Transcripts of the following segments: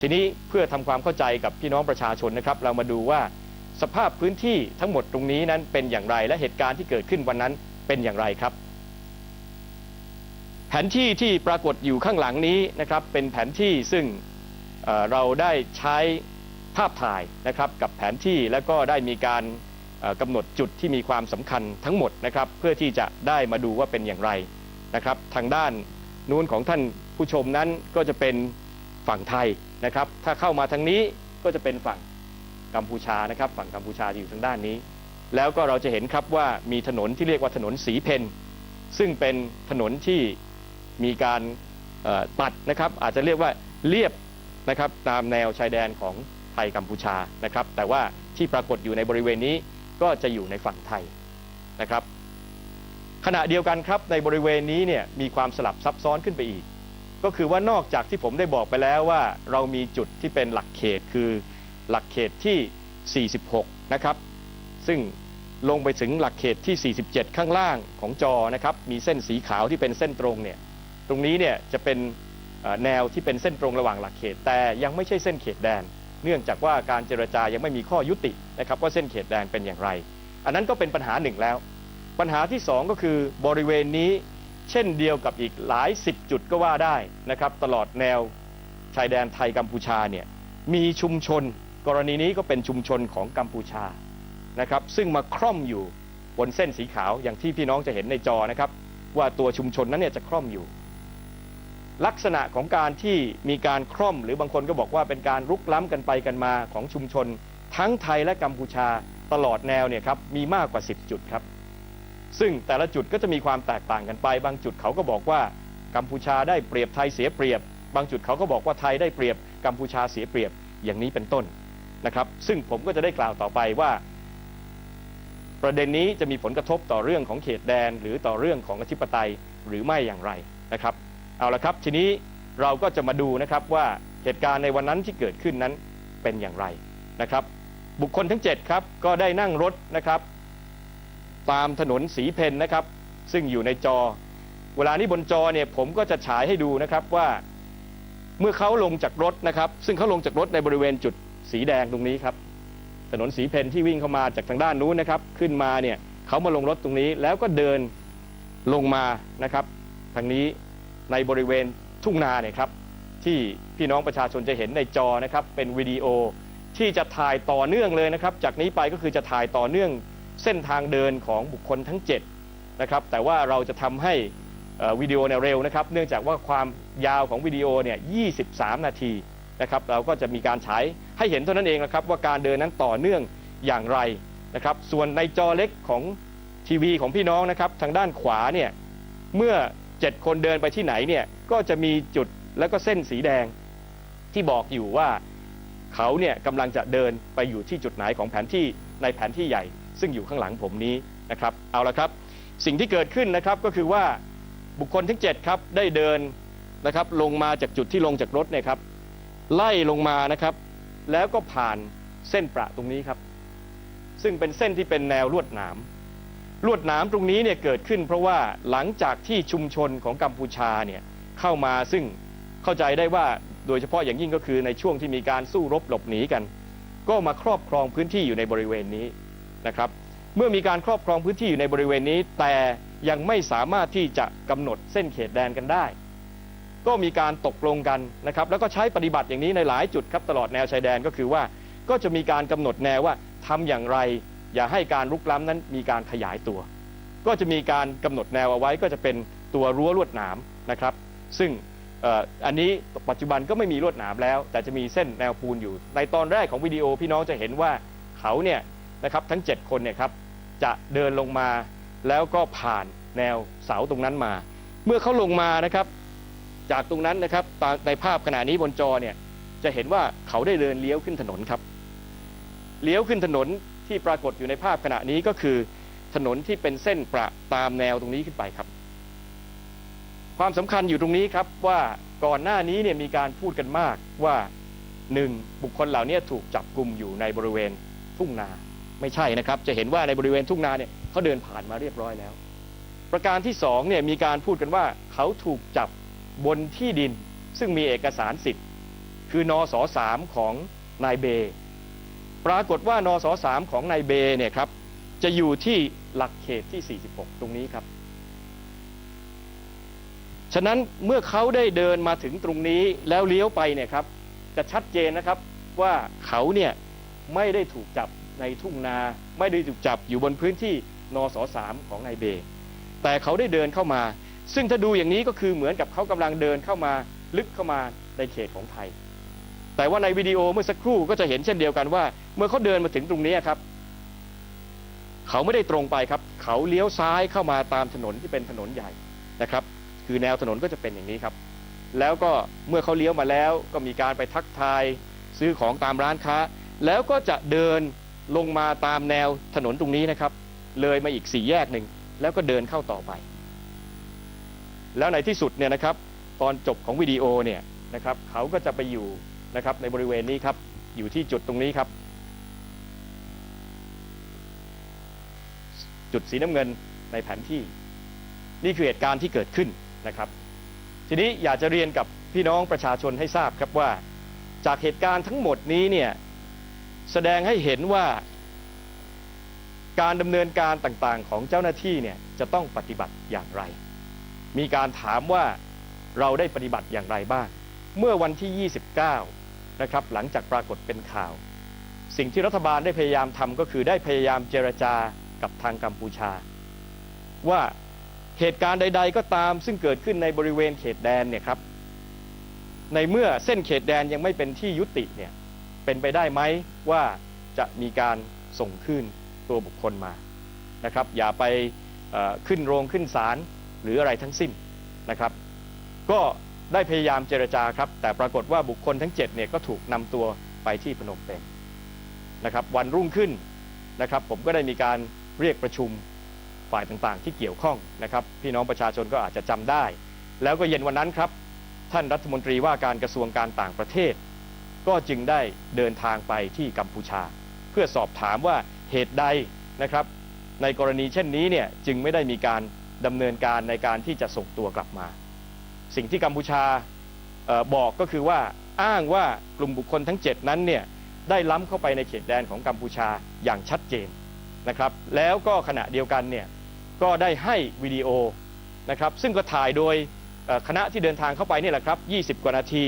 ทีนี้เพื่อทำความเข้าใจกับพี่น้องประชาชนนะครับ เรามาดูว่าสภาพพื้นที่ทั้งหมดตรงนี้นั้นเป็นอย่างไรและเหตุการณ์ที่เกิดขึ้นวันนั้นเป็นอย่างไรครับ แผนที่ที่ปรากฏอยู่ข้างหลังนี้นะครับ เป็นแผนที่ซึ่งเเราได้ใช้ภาพถ่ายนะครับกับแผนที่แล้วก็ได้มีการเอ่อกำหนดจุดที่มีความสำคัญทั้งหมดนะครับ เพื่อที่จะได้มาดูว่าเป็นอย่างไรนะครับ ทางด้านนู้นของท่านผู้ชมนั้นก็จะเป็น ฝั่งไทยนะครับ ถ้าเข้ามาทางนี้ก็จะเป็นฝั่งกัมพูชานะครับ ฝั่งกัมพูชาจะอยู่ทางด้านนี้ แล้วก็เราจะเห็นครับว่ามีถนนที่เรียกว่าถนนสีเพนซึ่งเป็นถนนที่มีการตัดนะครับ อาจจะเรียกว่าเรียบนะครับตามแนวชายแดนของไทยกัมพูชานะครับ แต่ว่าที่ปรากฏอยู่ในบริเวณนี้ก็จะอยู่ในฝั่งไทยนะครับ ขณะเดียวกันครับในบริเวณนี้เนี่ยมีความสลับซับซ้อนขึ้นไปอีก ก็คือว่านอกจากที่ผมได้บอกไปแล้วว่า เรามีจุดที่เป็นหลักเขตคือหลักเขตที่ 46 นะครับ ซึ่งลงไปถึงหลักเขตที่ 47 ข้างล่างของจอนะครับ มีเส้นสีขาวที่เป็นเส้นตรงเนี่ย ตรงนี้เนี่ยจะเป็นแนวที่เป็นเส้นตรงระหว่างหลักเขต แต่ยังไม่ใช่เส้นเขตแดน เนื่องจากว่าการเจรจายังไม่มีข้อยุตินะครับว่าเส้นเขตแดนเป็นอย่างไร อันนั้นก็เป็นปัญหาหนึ่งแล้ว ปัญหาที่สองก็คือบริเวณนี้ เช่นเดียวกับอีกหลายสิบจุดก็ว่าได้นะครับตลอดแนวชายแดนไทยกัมพูชาเนี่ยมีชุมชน กรณีนี้ก็เป็นชุมชนของกัมพูชานะครับซึ่งมาคร่อมอยู่บนเส้นสีขาวอย่างที่พี่น้องจะเห็นในจอนะครับว่าตัวชุมชนนั้นเนี่ยจะคร่อมอยู่ ลักษณะของการที่มีการคร่อม หรือบางคนก็บอกว่าเป็นการรุกล้ำกันไปกันมาของชุมชน ทั้งไทยและกัมพูชาตลอดแนวเนี่ยครับมีมากกว่า 10 จุดครับ ซึ่งแต่ละจุดก็จะมีความแตกต่างกันไป บางจุดเขาก็บอกว่ากัมพูชาได้เปรียบไทยเสียเปรียบ บางจุดเขาก็บอกว่าไทยได้เปรียบกัมพูชาเสียเปรียบอย่างนี้เป็นต้นนะครับ ซึ่งผมก็จะได้กล่าวต่อไปว่า ประเด็นนี้จะมีผลกระทบต่อเรื่องของเขตแดน หรือต่อเรื่องของอธิปไตยหรือไม่อย่างไรนะครับ เอาละครับ ทีนี้เราก็จะมาดูนะครับว่าเหตุการณ์ในวันนั้นที่เกิดขึ้นนั้นเป็นอย่างไรนะครับ บุคคลทั้ง 7 ครับ ก็ได้นั่งรถนะครับ ตามถนนสีเพนนะครับ ซึ่งอยู่ในจอ เวลานี้บนจอเนี่ยผมก็จะฉายให้ดูนะครับว่า เมื่อเขาลงจากรถนะครับ ซึ่งเขาลงจากรถในบริเวณจุดสีแดงตรงนี้ครับ ถนนสีเพนที่วิ่งเข้ามาจากทางด้านนู้นนะครับ ขึ้นมาเนี่ยเขามาลงรถตรงนี้ แล้วก็เดินลงมานะครับ ทางนี้ในบริเวณทุ่งนาเนี่ยครับ ที่พี่น้องประชาชนจะเห็นในจอนะครับ เป็นวิดีโอที่จะถ่ายต่อเนื่องเลยนะครับ จากนี้ไปก็คือจะถ่ายต่อเนื่อง เส้นทางเดินของบุคคลทั้ง7นะครับแต่ว่าเราจะทำให้วิดีโอเนี่ยเร็วนะครับ เนื่องจากว่าความยาวของวิดีโอเนี่ย 23 นาทีนะครับเราก็จะมีการฉายให้เห็นเท่านั้นเองนะครับว่าการเดินนั้นต่อเนื่องอย่างไรนะครับส่วนในจอเล็กของทีวีของพี่น้องนะครับทางด้านขวาเนี่ยเมื่อ 7 คนเดินไปที่ไหนเนี่ยก็จะมีจุดแล้วก็เส้นสีแดงที่บอกอยู่ว่าเขาเนี่ยกำลังจะเดินไปอยู่ที่จุดไหนของแผนที่ในแผนที่ใหญ่ ซึ่งอยู่ข้างหลังผมนี้นะครับเอาละครับ สิ่งที่เกิดขึ้นนะครับก็คือว่าบุคคลทั้ง7ครับได้เดินนะครับลงมาจากจุดที่ลงจากรถเนี่ยครับไล่ลงมานะครับ แล้วก็ผ่านเส้นประตรงนี้ครับ ซึ่งเป็นเส้นที่เป็นแนวลวดหนามลวดหนามตรงนี้เนี่ยเกิดขึ้น เพราะว่าหลังจากที่ชุมชนของกัมพูชาเนี่ยเข้ามาซึ่งเข้าใจได้ว่าโดยเฉพาะอย่างยิ่งก็คือในช่วงที่มีการสู้รบหลบหนีกัน ก็มาครอบครองพื้นที่อยู่ในบริเวณนี้ นะครับ เมื่อมีการครอบครองพื้นที่อยู่ในบริเวณนี้ แต่ยังไม่สามารถที่จะกำหนดเส้นเขตแดนกันได้ ก็มีการตกลงกันนะครับ แล้วก็ใช้ปฏิบัติอย่างนี้ในหลายจุดครับตลอดแนวชายแดนก็คือว่า ก็จะมีการกำหนดแนวว่าทำอย่างไร อย่าให้การลุกล้ำนั้นมีการขยายตัว ก็จะมีการกำหนดแนวเอาไว้ก็จะเป็นตัวรั้วลวดหนามนะครับ ซึ่งออันนี้ปัจจุบันก็ไม่มีลวดหนามแล้ว แต่จะมีเส้นแนวปูนอยู่ ในตอนแรกของวิดีโอพี่น้องจะเห็นว่าเขาเนี่ย นะครับทั้ง 7 คนเนี่ยครับจะเดินลงมาแล้วก็ผ่านแนวเสาตรงนั้นมา เมื่อเขาลงมานะครับ จากตรงนั้นนะครับในภาพขณะนี้บนจอเนี่ยจะเห็นว่าเขาได้เดินเลี้ยวขึ้นถนนครับเลี้ยวขึ้นถนนที่ปรากฏอยู่ในภาพขณะนี้ก็คือ ถนนที่เป็นเส้นประตามแนวตรงนี้ขึ้นไปครับ ความสำคัญอยู่ตรงนี้ครับว่าก่อนหน้านี้เนี่ยมีการพูดกันมากว่าหนึ่งบุคคลเหล่านี้ถูกจับกลุ่มอยู่ในบริเวณทุ่งนา ไม่ใช่นะครับ จะเห็นว่าในบริเวณทุ่งนาเนี่ยเขาเดินผ่านมาเรียบร้อยแล้ว ประการที่สองเนี่ยมีการพูดกันว่าเขาถูกจับบนที่ดิน ซึ่งมีเอกสารสิทธิ์ คือนอสสามของนายเบ ปรากฏว่านอสสามของนายเบเนี่ยครับจะอยู่ที่หลักเขตที่ 46 ตรงนี้ครับ ฉะนั้นเมื่อเขาได้เดินมาถึงตรงนี้แล้วเลี้ยวไปเนี่ยครับจะชัดเจนนะครับว่าเขาเนี่ยไม่ได้ถูกจับ ในทุ่งนาไม่ได้ถูกจับอยู่บนพื้นที่นสสามของนายเบ แต่เขาได้เดินเข้ามา ซึ่งถ้าดูอย่างนี้ก็คือเหมือนกับเขากำลังเดินเข้ามาลึกเข้ามาในเขตของไทย แต่ว่าในวิดีโอเมื่อสักครู่ก็จะเห็นเช่นเดียวกันว่า เมื่อเขาเดินมาถึงตรงนี้ครับ เขาไม่ได้ตรงไปครับ เขาเลี้ยวซ้ายเข้ามาตามถนนที่เป็นถนนใหญ่นะครับ คือแนวถนนก็จะเป็นอย่างนี้ครับ แล้วก็เมื่อเขาเลี้ยวมาแล้วก็มีการไปทักทายซื้อของตามร้านค้า แล้วก็จะเดิน ลงมาตามแนวถนนตรงนี้นะครับ เลยมาอีกสี่แยกหนึ่งแล้วก็เดินเข้าต่อไป แล้วในที่สุดเนี่ยนะครับ ตอนจบของวิดีโอเนี่ยนะครับ เขาก็จะไปอยู่นะครับในบริเวณนี้ครับ อยู่ที่จุดตรงนี้ครับ จุดสีน้ำเงินในแผนที่ นี่คือเหตุการณ์ที่เกิดขึ้นนะครับ ทีนี้อยากจะเรียนกับพี่น้องประชาชนให้ทราบครับว่า จากเหตุการณ์ทั้งหมดนี้เนี่ย แสดงให้เห็นว่าการดำเนินการต่างๆ ของเจ้าหน้าที่เนี่ยจะต้องปฏิบัติอย่างไร มีการถามว่าเราได้ปฏิบัติอย่างไรบ้าง เมื่อวันที่ 29 นะครับ หลังจากปรากฏเป็นข่าว สิ่งที่รัฐบาลได้พยายามทำก็คือได้พยายามเจรจากับทางกัมพูชา ว่าเหตุการณ์ใด ๆ ก็ตามซึ่งเกิดขึ้นในบริเวณเขตแดนเนี่ยครับ ในเมื่อเส้นเขตแดนยังไม่เป็นที่ยุติเนี่ย เป็นไปได้ไหมว่าจะมีการส่งขึ้นตัวบุคคลมานะครับ อย่าไปขึ้นโรงขึ้นศาลหรืออะไรทั้งสิ้นนะครับ ก็ได้พยายามเจรจาครับ แต่ปรากฏว่าบุคคลทั้ง7เนี่ยก็ถูกนำตัวไปที่พนมเปญนะครับ วันรุ่งขึ้นนะครับ ผมก็ได้มีการเรียกประชุมฝ่ายต่างๆ ที่เกี่ยวข้องนะครับ พี่น้องประชาชนก็อาจจะจำได้ แล้วก็เย็นวันนั้นครับ ท่านรัฐมนตรีว่าการกระทรวงการต่างประเทศ ก็จึงได้เดินทางไปที่กัมพูชา เพื่อสอบถามว่าเหตุใดนะครับ ในกรณีเช่นนี้เนี่ยจึงไม่ได้มีการดำเนินการในการที่จะส่งตัวกลับมา สิ่งที่กัมพูชาออบอกก็คือว่าอ้างว่ากลุ่มบุคคลทั้ง 7 นั้นเนี่ยได้ล้ำเข้าไปในเขตแดนของกัมพูชาอย่างชัดเจนนะครับ แล้วก็ขณะเดียวกันเนี่ยก็ได้ให้วิดีโอนะครับซึ่งก็ถ่ายโดยคณะที่เดินทางเข้าไปนี่แหละครับ 20 กว่านาที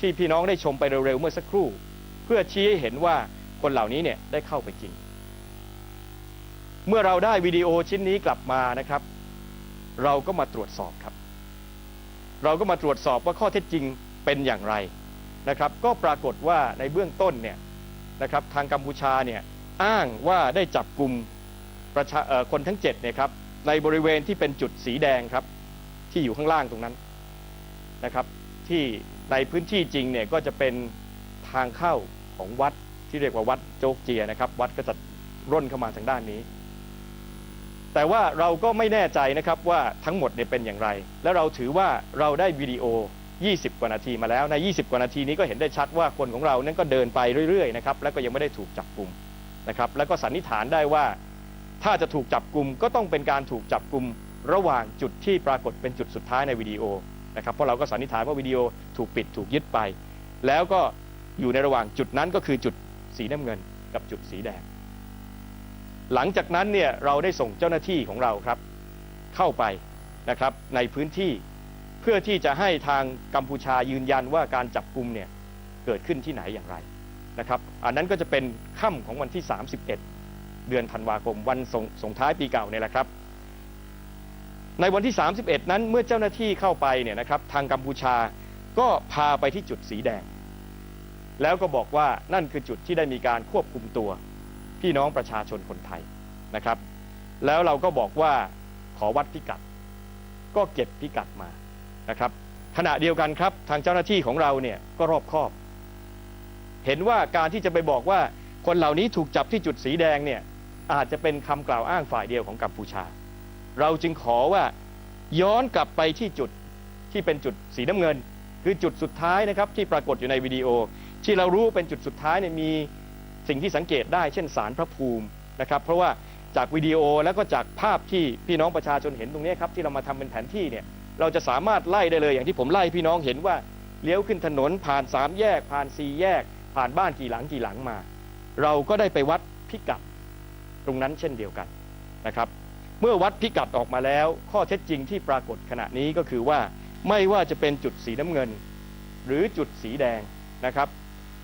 ที่พี่น้องได้ชมไปเร็วๆเมื่อสักครู่ เพื่อชี้ให้เห็นว่าคนเหล่านี้เนี่ยได้เข้าไปจริง เมื่อเราได้วิดีโอชิ้นนี้กลับมานะครับ เราก็มาตรวจสอบครับ เราก็มาตรวจสอบว่าข้อเท็จจริงเป็นอย่างไรนะครับ ก็ปรากฏว่าในเบื้องต้นเนี่ยนะครับทางกัมพูชาเนี่ยอ้างว่าได้จับกลุ่มประชาคนทั้ง7เนี่ยครับในบริเวณที่เป็นจุดสีแดงครับ ที่อยู่ข้างล่างตรงนั้นนะครับ ที่ ในพื้นที่จริงเนี่ยก็จะเป็นทางเข้าของวัดที่เรียกว่าวัดโจกเจียนะครับ วัดก็จะร่นเข้ามาทางด้านนี้ แต่ว่าเราก็ไม่แน่ใจนะครับว่าทั้งหมดเนี่ยเป็นอย่างไร แล้วเราถือว่าเราได้วิดีโอ 20 กว่านาทีมาแล้วใน 20 กว่านาทีนี้ก็เห็นได้ชัดว่าคนของเรานั้นก็เดินไปเรื่อยๆนะครับแล้วก็ยังไม่ได้ถูกจับกลุ่มนะครับ แล้วก็สันนิษฐานได้ว่า ถ้าจะถูกจับกลุ่มก็ต้องเป็นการถูกจับกลุ่มระหว่างจุดที่ปรากฏเป็นจุดสุดท้ายในวิดีโอ นะครับเพราะเราก็สันนิษฐานว่าวิดีโอถูกปิดถูกยึดไป แล้วก็อยู่ในระหว่างจุดนั้นก็คือจุดสีน้ำเงิน กับจุดสีแดง หลังจากนั้นเนี่ยเราได้ส่งเจ้าหน้าที่ของเราครับ เข้าไปนะครับในพื้นที่เพื่อที่จะให้ทางกัมพูชายืนยันว่าการจับกลุ่มเนี่ยเกิดขึ้นที่ไหนอย่างไรนะครับอันนั้นก็จะเป็นค่ำของวันที่ 31 เดือนธันวาคมวันส่งส่งท้ายปีเก่าเนี่ยแหละครับ ในวันที่ 31 นั้นเมื่อเจ้าหน้าที่เข้าไปเนี่ยนะครับทางกัมพูชาก็พาไปที่จุดสีแดง แล้วก็บอกว่านั่นคือจุดที่ได้มีการควบคุมตัวพี่น้องประชาชนคนไทยนะครับ แล้วเราก็บอกว่าขอวัดพิกัด ก็เก็บพิกัดมานะครับ ขณะเดียวกันครับทางเจ้าหน้าที่ของเราเนี่ยก็รอบคอบ เห็นว่าการที่จะไปบอกว่าคนเหล่านี้ถูกจับที่จุดสีแดงเนี่ยอาจจะเป็นคำกล่าวอ้างฝ่ายเดียวของกัมพูชา เราจึงขอว่าย้อนกลับไปที่จุดที่เป็นจุดสีน้ำเงิน คือจุดสุดท้ายนะครับที่ปรากฏอยู่ในวิดีโอ ที่เรารู้เป็นจุดสุดท้ายเนี่ยมีสิ่งที่สังเกตได้เช่นสารพระภูมินะครับ เพราะว่าจากวิดีโอแล้วก็จากภาพที่พี่น้องประชาชนเห็นตรงนี้ครับที่เรามาทำเป็นแผนที่เนี่ยเราจะสามารถไล่ได้เลยอย่างที่ผมไล่พี่น้องเห็นว่าเลี้ยวขึ้นถนนผ่านสามแยก ผ่านสี่แยก ผ่านบ้านกี่หลังกี่หลังมา เราก็ได้ไปวัดพิกัดตรงนั้นเช่นเดียวกันนะครับ เมื่อวัดพิกัดออกมาแล้ว ข้อเท็จจริงที่ปรากฏขณะนี้ก็คือว่าไม่ว่าจะเป็นจุดสีน้ำเงิน หรือจุดสีแดงนะครับ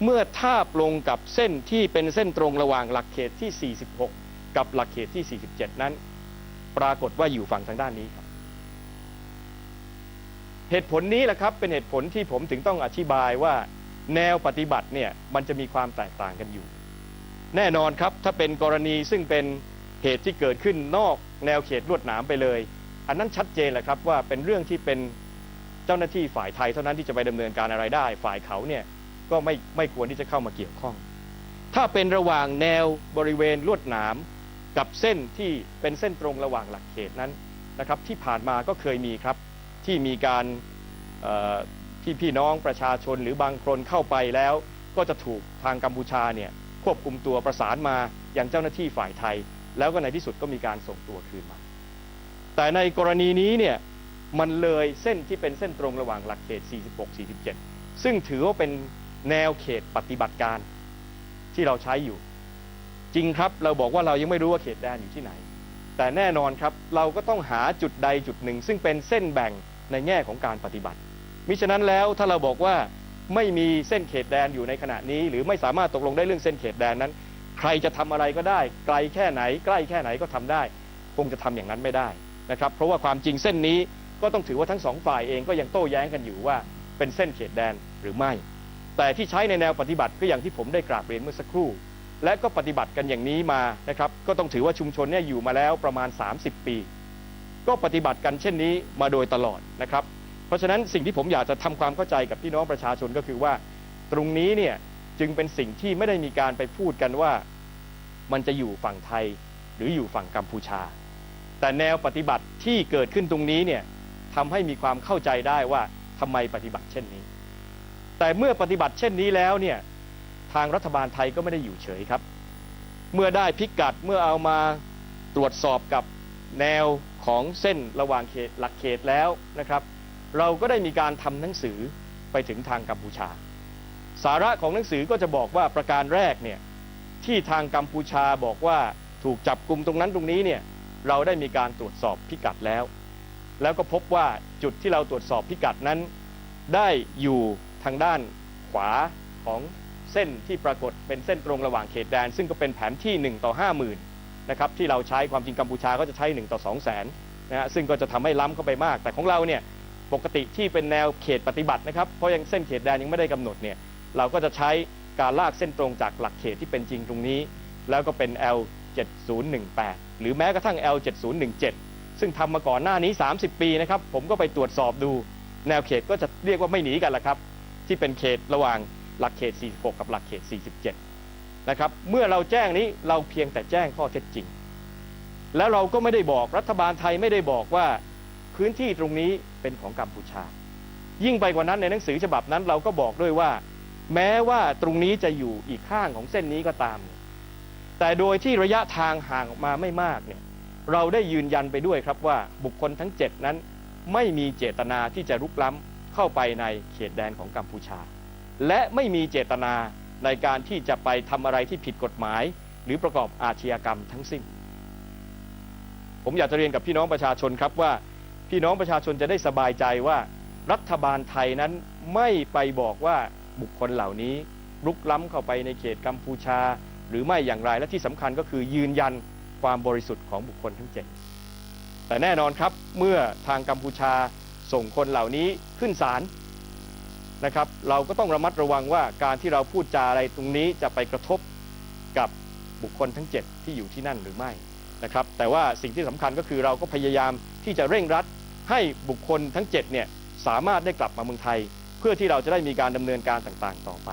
เมื่อทาบลงกับเส้นที่เป็นเส้นตรงระหว่างหลักเขตที่ 46 กับหลักเขตที่ 47 นั้น ปรากฏว่าอยู่ฝั่งทางด้านนี้ครับ เหตุผลนี้แหละครับเป็นเหตุผลที่ผมถึงต้องอธิบายว่า แนวปฏิบัติเนี่ยมันจะมีความแตกต่างกันอยู่ แน่นอนครับถ้าเป็นกรณีซึ่งเป็น เหตุที่เกิดขึ้นนอกแนวเขตลวดหนามไปเลย อันนั้นชัดเจนแหละครับว่าเป็นเรื่องที่เป็นเจ้าหน้าที่ฝ่ายไทยเท่านั้นที่จะไปดำเนินการอะไรได้ ฝ่ายเขาเนี่ยก็ไม่ไม่ควรที่จะเข้ามาเกี่ยวข้อง ถ้าเป็นระหว่างแนวบริเวณลวดหนามกับเส้นที่เป็นเส้นตรงระหว่างหลักเขตนั้นนะครับ ที่ผ่านมาก็เคยมีครับที่มีการที่พี่น้องประชาชนหรือบางคนเข้าไปแล้ว ก็จะถูกทางกัมพูชาเนี่ยควบคุมตัวประสานมาอย่างเจ้าหน้าที่ฝ่ายไทย แล้วก็ในที่สุดก็มีการส่งตัวคืนมา แต่ในกรณีนี้เนี่ยมันเลยเส้นที่เป็นเส้นตรงระหว่างหลักเขต 46 47 ซึ่งถือว่าเป็นแนวเขตปฏิบัติการที่เราใช้อยู่ จริงครับเราบอกว่าเรายังไม่รู้ว่าเขตแดนอยู่ที่ไหน แต่แน่นอนครับเราก็ต้องหาจุดใดจุดหนึ่ง ซึ่งเป็นเส้นแบ่งในแง่ของการปฏิบัติ มิฉะนั้นแล้วถ้าเราบอกว่าไม่มีเส้นเขตแดนอยู่ในขณะนี้ หรือไม่สามารถตกลงได้เรื่องเส้นเขตแดนนั้น ใครจะทำอะไรก็ได้ ไกลแค่ไหน ใกล้แค่ไหนก็ทำได้ คงจะทำอย่างนั้นไม่ได้นะครับ เพราะว่าความจริงเส้นนี้ก็ต้องถือว่าทั้งสองฝ่ายเองก็ยังโต้แย้งกันอยู่ว่าเป็นเส้นเขตแดนหรือไม่ แต่ที่ใช้ในแนวปฏิบัติก็อย่างที่ผมได้กราบเรียนเมื่อสักครู่ และก็ปฏิบัติกันอย่างนี้มานะครับ ก็ต้องถือว่าชุมชนเนี่ยอยู่มาแล้วประมาณ 30 ปี ก็ปฏิบัติกันเช่นนี้มาโดยตลอดนะครับ เพราะฉะนั้นสิ่งที่ผมอยากจะทำความเข้าใจกับพี่น้องประชาชนก็คือว่า ตรงนี้เนี่ย จึงเป็นสิ่งที่ไม่ได้มีการไปพูดกันว่ามันจะอยู่ฝั่งไทยหรืออยู่ฝั่งกัมพูชา แต่แนวปฏิบัติที่เกิดขึ้นตรงนี้เนี่ยทำให้มีความเข้าใจได้ว่าทำไมปฏิบัติเช่นนี้ แต่เมื่อปฏิบัติเช่นนี้แล้วเนี่ยทางรัฐบาลไทยก็ไม่ได้อยู่เฉยครับ เมื่อได้พิกัดเมื่อเอามาตรวจสอบกับแนวของเส้นระหว่างเขตหลักเขตแล้วนะครับ เราก็ได้มีการทำหนังสือไปถึงทางกัมพูชา สาระของหนังสือก็จะบอกว่าประการแรกเนี่ยที่ทางกัมพูชาบอกว่าถูกจับกลุ่มตรงนั้นตรงนี้เนี่ยเราได้มีการตรวจสอบพิกัดแล้ว แล้วก็พบว่าจุดที่เราตรวจสอบพิกัดนั้น ได้อยู่ทางด้านขวาของเส้นที่ปรากฏเป็นเส้นตรงระหว่างเขตแดน ซึ่งก็เป็นแผนที่ 1 ต่อ 50,000นะครับที่เราใช้ความจริงกัมพูชาก็จะใช้ 1 ต่อ 2 0 0 0 0นนะฮะซึ่งก็จะทำให้ล้ำเข้าไปมาก แต่ของเราเนี่ยปกติที่เป็นแนวเขตปฏิบัตินะครับเพราะยังเส้นเขตแดนยังไม่ได้กำหนดเนี่ย เราก็จะใช้การลากเส้นตรงจากหลักเขตที่เป็นจริงตรงนี้ แล้วก็เป็น L 7018 หรือแม้กระทั่ง L 7017 ซึ่งทำมาก่อนหน้านี้ 30 ปีนะครับ ผมก็ไปตรวจสอบดูแนวเขตก็จะเรียกว่าไม่หนีกันละครับ ที่เป็นเขตระหว่างหลักเขต 46 กับหลักเขต 47 นะครับ เมื่อเราแจ้งนี้เราเพียงแต่แจ้งข้อเท็จจริง แล้วเราก็ไม่ได้บอกรัฐบาลไทยไม่ได้บอกว่าพื้นที่ตรงนี้เป็นของกัมพูชา ยิ่งไปกว่านั้นในหนังสือฉบับนั้นเราก็บอกด้วยว่า แม้ว่าตรงนี้จะอยู่อีกข้างของเส้นนี้ก็ตาม แต่โดยที่ระยะทางห่างออกมาไม่มากเนี่ยเราได้ยืนยันไปด้วยครับว่าบุคคลทั้ง 7 นั้น ไม่มีเจตนาที่จะรุกล้ำเข้าไปในเขตแดนของกัมพูชา และไม่มีเจตนาในการที่จะไปทำอะไรที่ผิดกฎหมาย หรือประกอบอาชญากรรมทั้งสิ้น ผมอยากจะเรียนกับพี่น้องประชาชนครับว่า พี่น้องประชาชนจะได้สบายใจว่ารัฐบาลไทยนั้นไม่ไปบอกว่า บุคคลเหล่านี้รุกล้ำเข้าไปในเขตกัมพูชา หรือไม่อย่างไรและที่สำคัญก็คือยืนยันความบริสุทธิ์ของบุคคลทั้งเจ็ดแต่แน่นอนครับเมื่อทางกัมพูชาส่งคนเหล่านี้ขึ้นศาลนะครับ เราก็ต้องระมัดระวังว่าการที่เราพูดจาอะไรตรงนี้จะไปกระทบกับบุคคลทั้ง 7 ที่อยู่ที่นั่นหรือไม่นะครับ แต่ว่าสิ่งที่สำคัญก็คือเราก็พยายามที่จะเร่งรัดให้บุคคลทั้ง7เนี่ยสามารถได้กลับมาเมืองไทย เพื่อที่เราจะได้มีการดำเนินการต่างๆ ต่อไป